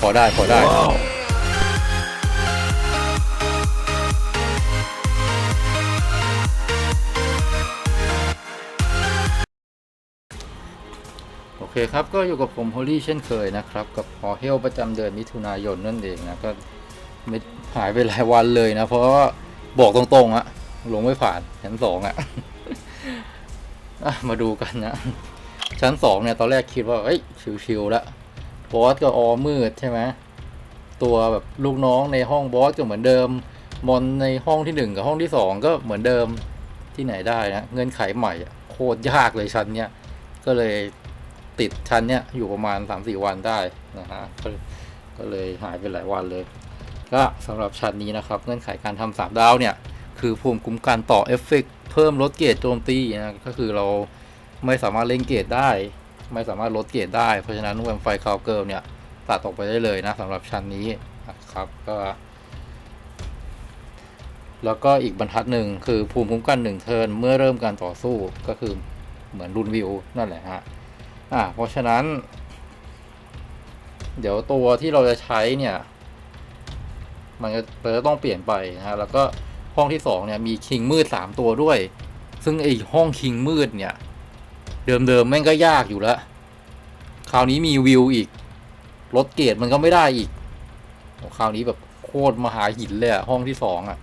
พอได้พอได้ โอเคครับ ก็อยู่กับผมฮอลลี่เช่นเคยนะครับ กับพอเฮลประจำเดือนมิถุนายนนั่นเองนะ ก็ไม่หายไปหลายวันเลยนะ เพราะว่าบอกตรงๆอะลงไม่ผ่านชั้นสองอะอะมาดูกันนะ ชั้นสองเนี่ย ตอนแรกคิดว่า เอ้ยชิวๆแล้ว บอสก็ออมืดใช่ไหมตัวแบบลูกน้องในห้องบอสก็เหมือนเดิม มอนในห้องที่หนึ่งกับห้องที่สองก็เหมือนเดิมที่ไหนได้นะเงื่อนไขใหม่โคตรยากเลยชั้นเนี้ยก็เลยติดชั้นเนี้ยอยู่ประมาณสามสี่วันได้นะฮะก็เลยหายไปหลายวันเลย ก็สำหรับชั้นนี้นะครับ เงื่อนไขการทำสามดาวเนี่ย คือภูมิคุ้มกันต่อเอฟเฟกต์เพิ่มลดเกรดโจมตีนะก็คือเราไม่สามารถเล่นเกรดได้ ไม่สามารถลดเกรดได้ เพราะฉะนั้นแวมไฟคาวเกิลเนี่ยตัดออกไปได้เลยนะสำหรับชั้นนี้นะครับก็ แล้วก็อีกบรรทัดหนึ่งคือภูมิคุ้มกันหนึ่งเทิร์นเมื่อเริ่มการต่อสู้ก็คือเหมือนรุนวิวนั่นแหละฮะอ่าเพราะฉะนั้น เดี๋ยวตัวที่เราจะใช้เนี่ย มันจะมันจะต้องเปลี่ยนไปนะฮะแล้วก็ห้องที่สองเนี่ยมีคิงมืดสามตัวด้วย ซึ่งไอห้องคิงมืดเนี่ย เดิมๆแม่งก็ยากอยู่แล้ว คราวนี้มีวิวอีกลดเกรดมันก็ไม่ได้อีกโอ้คราวนี้แบบโคตรมหาหินเลยอะห้องที่สองอะ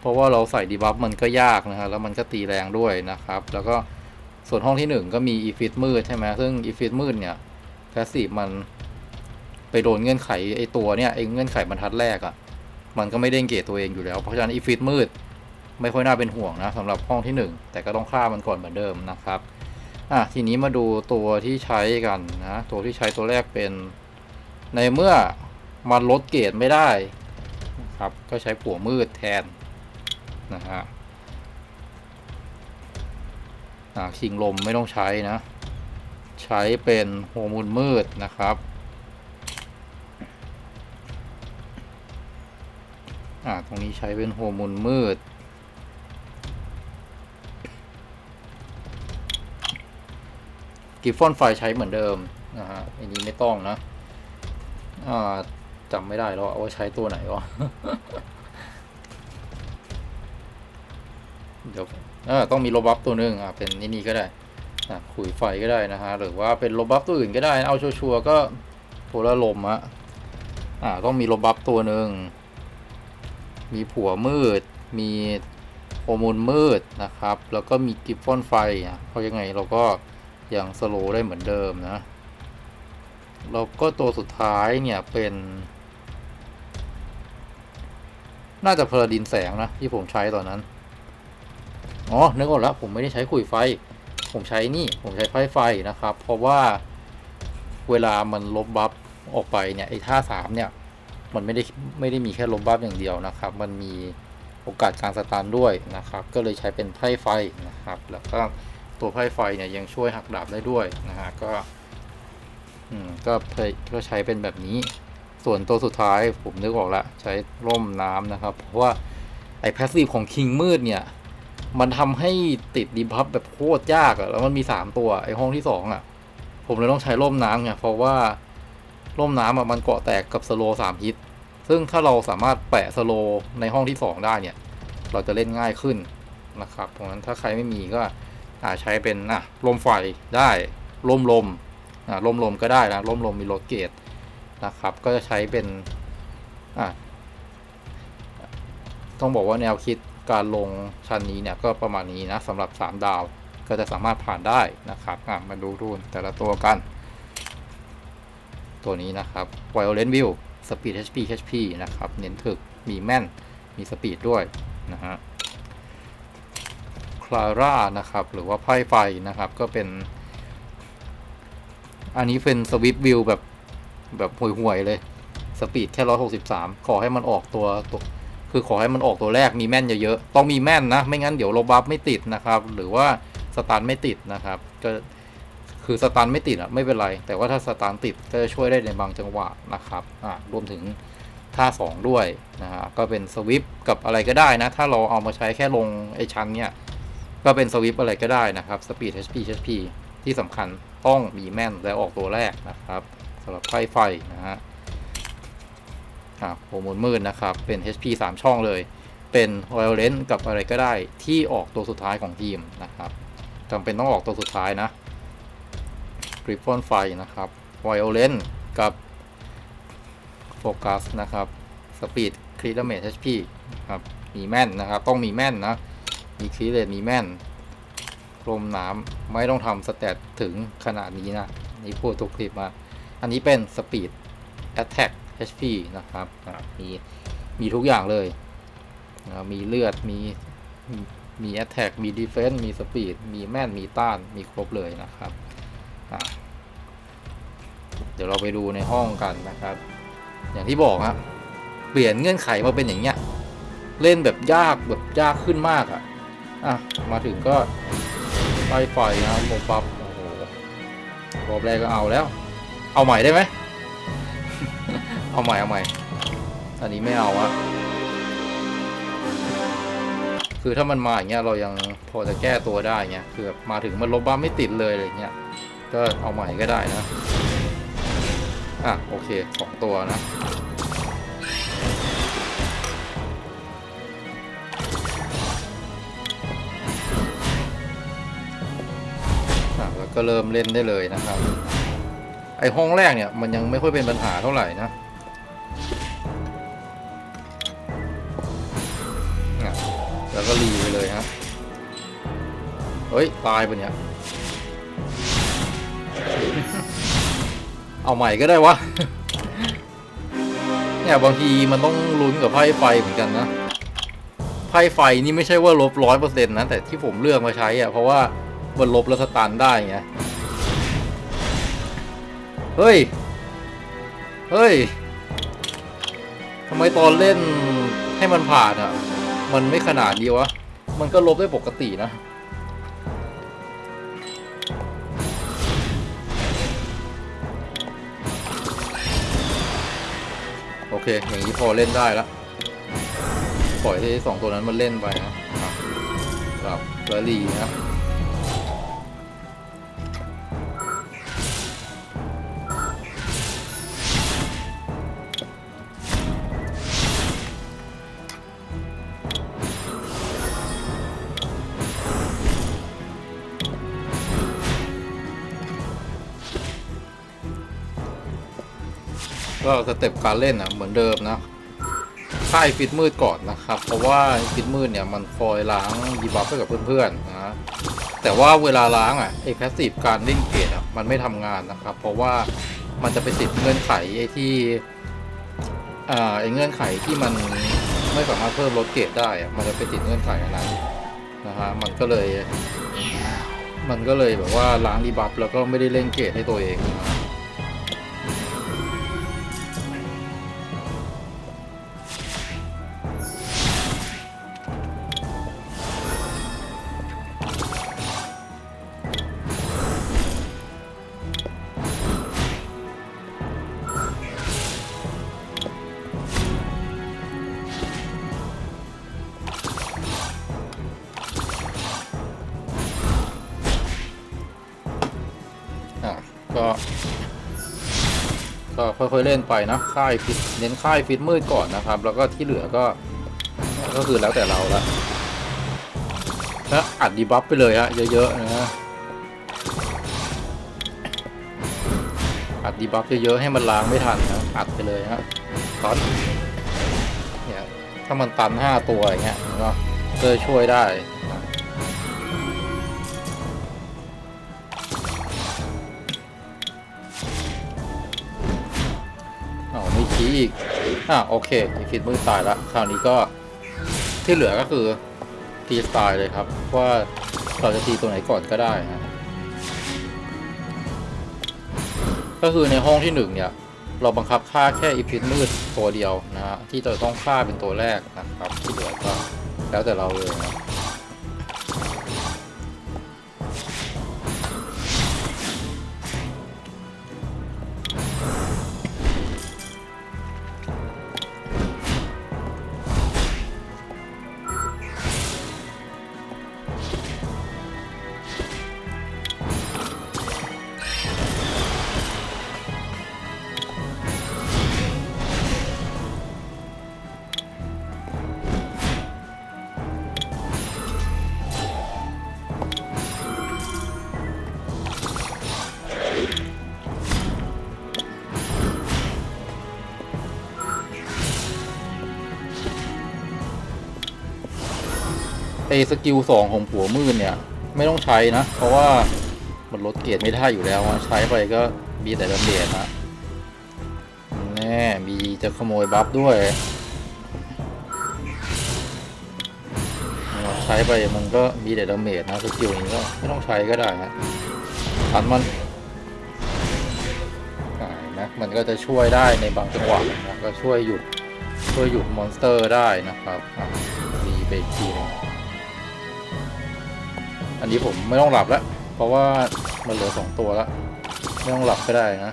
เพราะว่าเราใส่ดีบัฟมันก็ยากนะฮะแล้วมันก็ตีแรงด้วยนะครับ แล้วก็ส่วนห้องที่หนึ่งก็มีอีฟิตมืดใช่ไหมซึ่งอีฟิตมืดเนี่ยแพสซีฟมันไปโดนเงื่อนไขไอตัวเนี่ยไอเงื่อนไขบรรทัดแรกอะมันก็ไม่เด้งเกรดตัวเองอยู่แล้ว เพราะฉะนั้นอีฟิตมืด ไม่ค่อยน่าเป็นห่วงนะสำหรับห้องที่หนึ่งแต่ก็ต้องฆ่ามันก่อนเหมือนเดิมนะครับ อะทีนี้มาดูตัวที่ใช้กันนะ ตัวที่ใช้ตัวแรกเป็น ในเมื่อมันลดเกรดไม่ได้ครับ ก็ใช้ผัวมืดแทนนะฮะอาชิงลมไม่ต้องใช้นะ ใช้เป็นโฮอร์โมูลมืดนะครับอ่าตรงนี้ใช้เป็นโฮอร์โมูลมืด กิฟฟอนไฟใช้เหมือนเดิมนะฮะอันนี้ไม่ต้องนะอ่าจำไม่ได้แล้วว่าใช้ตัวไหนวะเดี๋ยวเออต้องมีโลบัฟตัวหนึ่งอะเป็นนี่นี่ก็ได้อะขุยไฟก็ได้นะฮะหรือว่าเป็นโลบัฟตัวอื่นก็ได้ เอาชัวร์ก็โพลาลมอะอ่าต้องมีโลบัฟตัวหนึ่งมีผัวมืด มีโอมูลมืดนะครับ แล้วก็มีกิฟฟอนไฟอะเพราะยังไงเราก็ ยังสโลได้เหมือนเดิมนะ แล้วก็ตัวสุดท้ายเนี่ยเป็น น่าจะพลาดินแสงนะ ที่ผมใช้ตอนนั้น อ๋อ นึกออกแล้ว ผมไม่ได้ใช้ขุยไฟ ผมใช้นี่ ผมใช้ไฟไฟนะครับ เพราะว่าเวลามันลบบัฟออกไปเนี่ยไอ้ท่าสามเนี่ย มันไม่ได้ไม่ได้มีแค่ลบบัฟอย่างเดียวนะครับ มันมีโอกาสการสตาร์ด้วยนะครับ ก็เลยใช้เป็นไพ่ไฟนะครับ แล้วก็ ตัวไพ่ไฟเนี่ยยังช่วยหักดาบได้ด้วยนะฮะก็อืมก็เพก็ใช้เป็นแบบนี้ ส่วนตัวสุดท้ายผมนึกออกละใช้ร่มน้ำนะครับ เพราะว่าไอ้แพสซีฟของคิงมืดเนี่ย มันทำให้ติดดีบัฟแบบโคตรยากอะแล้วมันมีสามตัวไอ้ห้องที่สองอะผมเลยต้องใช้ร่มน้ำไงเพราะว่าร่มน้ำอะมันเกาะแตกกับสโลสามฮิต ซึ่งถ้าเราสามารถแปะสโลในห้องที่สองได้เนี่ย เราจะเล่นง่ายขึ้นนะครับเพราะฉะนั้นถ้าใครไม่มีก็ อาใช้เป็นอะลมไฟได้ลมลมอ่าลมลมก็ได้นะลมลมมีโลดเกตนะครับ ก็จะใช้เป็นอะต้องบอกว่าแนวคิดการลงชั้นนี้เนี่ยก็ประมาณนี้นะสำหรับ 3 ดาวก็จะสามารถผ่านได้นะครับ มาดูรูนแต่ละตัวกัน ตัวนี้นะครับ Violent View Speed HP HP นะครับ เน้นถึก มีแม่น มีสปีดด้วยนะฮะ คลาร่านะครับ หรือว่าไพ่ไฟนะครับ ก็เป็น อันนี้เป็นสวิตวิวแบบแบบห่วยๆเลย สปีดแค่ร้อยหกสิบสามขอให้มันออกตัวตัวคือขอให้มันออกตัวแรกมีแม่นเยอะๆ ต้องมีแม่นนะ ไม่งั้นเดี๋ยวโลบัฟไม่ติดนะครับ หรือว่าสตาร์ไม่ติดนะครับ ก็คือสตาร์ไม่ติดอะไม่เป็นไร แต่ว่าถ้าสตาร์ติดก็จะช่วยได้ในบางจังหวะนะครับ อ่ารวมถึงท่าสองด้วยนะฮะ ก็เป็นสวิปกับอะไรก็ได้นะ ถ้าเราเอามาใช้แค่ลงไอชั้นเนี่ย ก็เป็นสวิปอะไรก็ได้นะครับ Speed HP HP ที่สำคัญต้องมีแม่นและออกตัวแรกนะครับสำหรับไพ่ไฟนะฮะอะโฮอร์โมนมืดนะครับ เป็น HP 3 ช่องเลย เป็น Violent กับอะไรก็ได้ที่ออกตัวสุดท้ายของทีมนะครับจำเป็นต้องออกตัวสุดท้ายนะกริฟฟอนไฟนะครับ Violent กับโฟกัสนะครับสปีดครีดเมท HP ครับมีแม่นนะครับ ต้องมีแม่นนะ มีครีเลตมีแม่นลมน้ำไม่ต้องทำสแตทถึงขนาดนี้นะ นี่พูดทุกคลิปมา อันนี้เป็นสปีด Attack HP นะครับอะมีมีทุกอย่างเลย มีเลือด มีมี Attack มี Defense มี Speed มีแม่น มีต้าน มีครบเลยนะครับอะเดี๋ยวเราไปดูในห้องกันนะครับ อย่างที่บอกฮะ เปลี่ยนเงื่อนไขมาเป็นอย่างเงี้ย เล่นแบบยากแบบยากขึ้นมากอะ่ะ อะ มาถึงก็ไฟไฟนะครับโมปับโอ้โหรอบแรกก็เอาแล้ว เอาใหม่ได้ไหม เอาใหม่เอาใหม่ อันนี้ไม่เอาอะคือถ้ามันมาอย่างเงี้ยเรายังพอจะแก้ตัวได้เงี้ยคือมาถึงมันลบบ้าไม่ติดเลยอะไรเงี้ย ก็เอาใหม่ก็ได้นะ อะโอเคสองตัวนะ ก็เริ่มเล่นได้เลยนะครับ ไอห้องแรกเนี่ยมันยังไม่ค่อยเป็นปัญหาเท่าไหร่นะแล้วก็รีไปเลยฮะเฮ้ย ตายปะเนี่ย เอาใหม่ก็ได้วะ เนี่ยบางทีมันต้องลุ้นกับไพ่ไฟเหมือนกันนะ ไพ่ไฟนี่ไม่ใช่ว่าลบร้อยเปอร์เซ็นต์นะ แต่ที่ผมเลือกมาใช้อะเพราะว่า มันลบแล้วสตันได้ไง เฮ้ย เฮ้ย ทำไมตอนเล่นให้มันผ่านอะมันไม่ขนาดนี้วะ มันก็ลบได้ปกตินะ โอเค อย่างนี้พอเล่นได้แล้วปล่อยให้สองตัวนั้นมันเล่นไปนะครับครับแล้วรีนะ ก็สเต็ปการเล่นอะเหมือนเดิมนะค่ายฟิตมืดก่อนนะครับ เพราะว่าฟิตมืดเนี่ยมันคอยล้างดีบัฟให้กับเพื่อนๆนะแต่ว่าเวลาล้างอะไอ้แพสซีฟการเล่นเกตอะมันไม่ทำงานนะครับ เพราะว่ามันจะไปติดเงื่อนไขไอ้ที่อ่าไอ้เงื่อนไขที่มันไม่สามารถเพิ่มลดเกตได้อะมันจะไปติดเงื่อนไขอันนั้นนะฮะมันก็เลย มันก็เลยแบบว่าล้างดีบัฟแล้วก็ไม่ได้เล่นเกตให้ตัวเองนะ ก็ค่อยๆเล่นไปนะค่ายฟิตเน้นค่ายฟิตมืดก่อนนะครับ แล้วก็ที่เหลือก็ก็คือแล้วแต่เราละแล้วอัดดีบัฟไปเลยฮะเยอะๆนะฮะอัดดีบัฟเยอะๆให้มันล้างไม่ทันนะอัดไปเลยฮะตอนเนี่ยถ้ามันตันห้าตัวอย่างเงี้ยก็จะช่วยได้ อีกอะโอเคอีฟิตมือตายละคราวนี้ก็ที่เหลือก็คือตีสไตล์เลยครับ ว่าเราจะตีตัวไหนก่อนก็ได้นะก็คือในห้องที่หนึ่งเนี่ย เราบังคับฆ่าแค่อีฟิตมืดตัวเดียวนะฮะที่จะต้องฆ่าเป็นตัวแรกนะครับที่เหลือก็แล้วแต่เราเลยนะ ไอสกิลสองของผัวมืดเนี่ย ไม่ต้องใช้นะ เพราะว่ามันลดเกียรไม่ได้อยู่แล้วใช้ไปก็มีแต่ดาเมจนะแน่มีจะขโมยบัฟด้วย ใช้ไปมันก็มีแต่ดาเมจนะสกิลนี้ก็ไม่ต้องใช้ก็ได้ฮะตันมันนะมันก็จะช่วยได้ในบางจังหวะนะก็ช่วยหยุดช่วยหยุดมอนสเตอร์ได้นะครับอะรีเบรกทีนึง อันนี้ผมไม่ต้องหลับแล้ว เพราะว่ามันเหลือสองตัวแล้ว ไม่ต้องหลับก็ได้นะ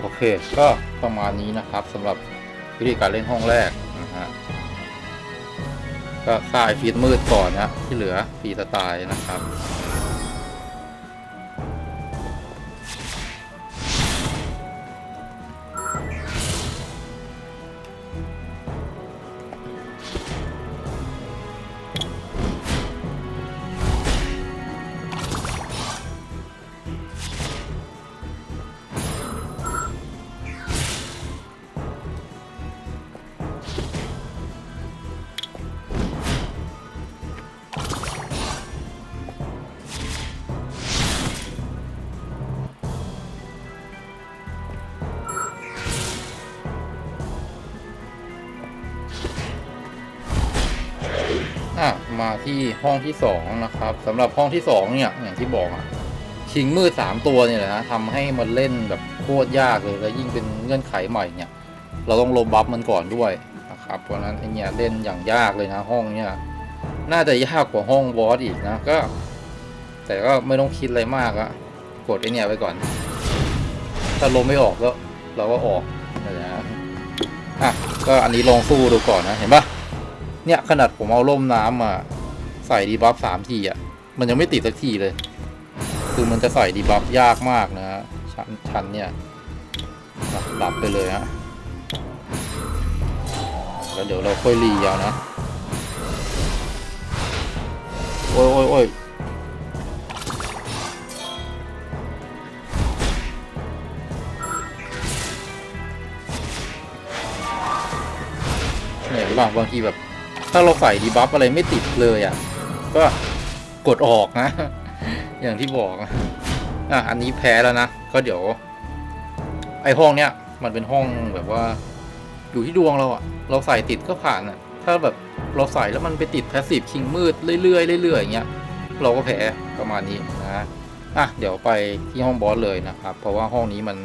โอเค ก็ประมาณนี้นะครับสำหรับวิธีการเล่นห้องแรกนะฮะก็ค่ายฟีดมืดก่อนนะที่เหลือฟรีสไตล์นะครับ มาที่ห้องที่สองนะครับสำหรับห้องที่สองเนี่ย อย่างที่บอกอะชิงมืดสามตัวเนี่ยแหละนะทำให้มันเล่นแบบโคตรยากเลยแล้วยิ่งเป็นเงื่อนไขใหม่เนี่ย เราต้องลบบัฟมันก่อนด้วยนะครับเพราะฉะนั้นไอเนี่ยเล่นอย่างยากเลยนะห้องเนี่ยน่าจะยากกว่าห้องบอสอีกนะก็ แต่ก็ไม่ต้องคิดอะไรมากอะกดไอเนี่ยไปก่อน ถ้าลมไม่ออกก็เราก็ออกนะฮะอะก็อันนี้ลองสู้ดูก่อนนะเห็นปะ เนี่ยขนาดผมเอาล่มน้ำมา ใส่ดีบัฟสามทีอะ มันยังไม่ติดสักทีเลย คือมันจะใส่ดีบัฟยากมากนะฮะชั้นชั้นเนี่ยหลับไปเลยฮะแล้วเดี๋ยวเราค่อยรีเอานะ โอ้ยโอ้ยโอ้ยเนี่ยบางบางทีแบบ ถ้าเราใส่ดีบัฟอะไรไม่ติดเลยอะ ก็กดออกนะ อย่างที่บอกอะอันนี้แพ้แล้วนะ ก็เดี๋ยว ไอห้องเนี้ยมันเป็นห้องแบบว่า อยู่ที่ดวงเราอะเราใส่ติดก็ผ่านอะถ้าแบบเราใส่แล้วมันไปติดแพสซีฟคิงมืดเรื่อยๆเรื่อยๆอย่างเงี้ยเราก็แพ้ประมาณนี้นะอะเดี๋ยวไปที่ห้องบอสเลยนะครับ เพราะว่าห้องนี้มัน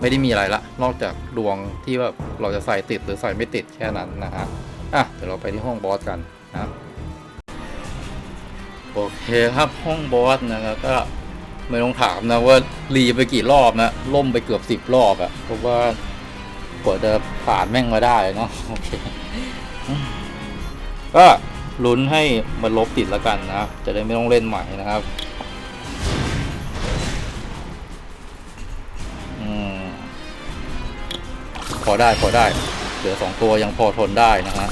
ไม่ได้มีอะไรละ นอกจากดวงที่แบบเราจะใส่ติดหรือใส่ไม่ติดแค่นั้นนะฮะ อะเดี๋ยวเราไปที่ห้องบอสกันนะโอเคครับห้องบอสนะครับก็ไม่ต้องถามนะว่ารีไปกี่รอบนะล่มไปเกือบสิบรอบอะเพราะว่ากว่าจะผ่านแม่งมาได้เนาะโอเคก็ลุ้นให้มันลบติดแล้วกันนะจะได้ไม่ต้องเล่นใหม่นะครับอืมพอได้พอได้ เหลือสองตัวยังพอทนได้นะฮะ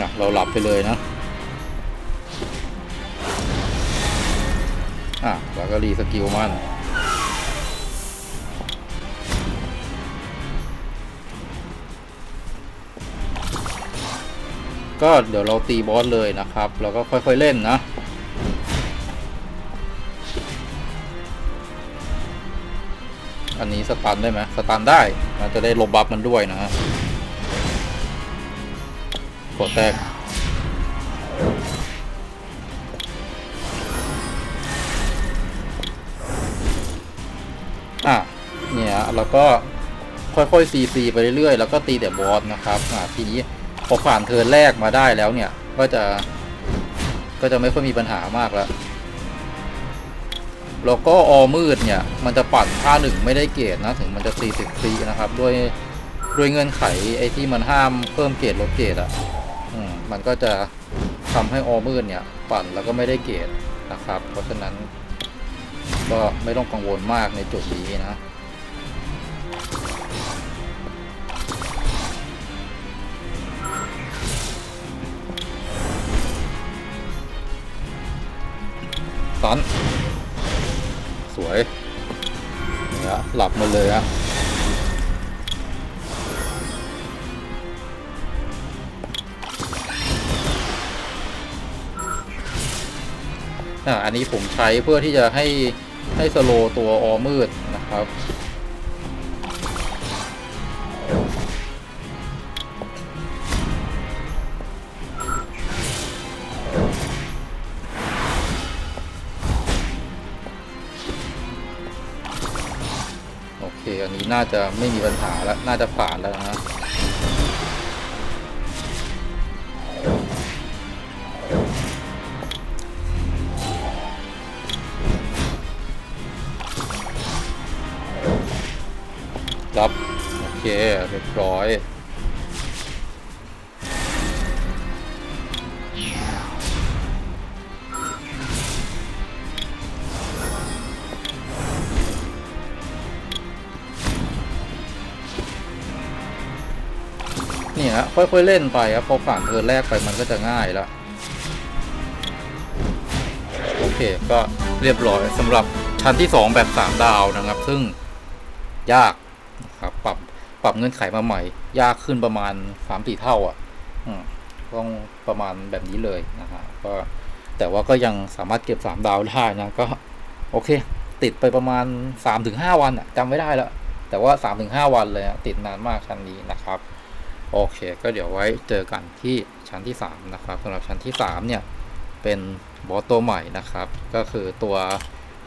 นะเราหลับไปเลยนะอะแล้วก็รีสกิลมันก็เดี๋ยวเราตีบอสเลยนะครับแล้วก็ค่อยๆเล่นนะ นี้สตันได้ไหมสตันได้เราจะได้ลบบัฟมันด้วยนะฮะกดแตกอะเนี่ยเราก็ค่อยๆซีซีไปเรื่อยๆ แล้วก็ตีแต่บอสนะครับอะทีนี้พอผ่านเทิร์นแรกมาได้แล้วเนี่ย ก็จะก็จะไม่ค่อยมีปัญหามากแล้ว แล้วก็ออมืดเนี่ย มันจะปั่นท่าหนึ่งไม่ได้เกรดนะ ถึงมันจะ40ฟรีนะครับ ด้วยด้วยเงื่อนไขไอ้ที่มันห้ามเพิ่มเกรดลดเกรดอะอืมมันก็จะทำให้อมืดเนี่ย ปั่นแล้วก็ไม่ได้เกรดนะครับ เพราะฉะนั้นก็ไม่ต้องกังวลมากในจุดนี้นะ หลับมาเลยอะอะอันนี้ผมใช้เพื่อที่จะให้ให้สโลตัวออมืดนะครับ น่าจะไม่มีปัญหาแล้ว น่าจะผ่านแล้วนะรับ โอเค เรียบร้อย ฮะค่อยๆเล่นไปครับพอผ่านเทิร์นแรกไปมันก็จะง่ายแล้วโอเคก็เรียบร้อยสำหรับชั้นที่ 2 แบบ 3 ดาวนะครับ ซึ่งยากนะครับปรับปรับเงื่อนไขมาใหม่ ยากขึ้นประมาณ3-4เท่าอะอืมต้องประมาณแบบนี้เลยนะฮะก็แต่ว่าก็ยังสามารถเก็บ 3 ดาวได้นะก็โอเค ติดไปประมาณ 3-5 วันอะจำไม่ได้แล้ว แต่ว่า 3-5 วันเลยติดนานมากชั้นนี้นะครับ โอเค ก็เดี๋ยวไว้เจอกันที่ชั้นที่ 3 นะครับสำหรับชั้นที่ 3 เนี่ย เป็นบอสตัวใหม่นะครับ ก็คือตัว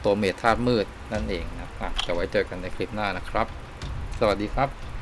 ตัวเมทธาตุมืดนั่นเองนะครับจะไว้เจอกันในคลิปหน้านะครับ สวัสดีครับ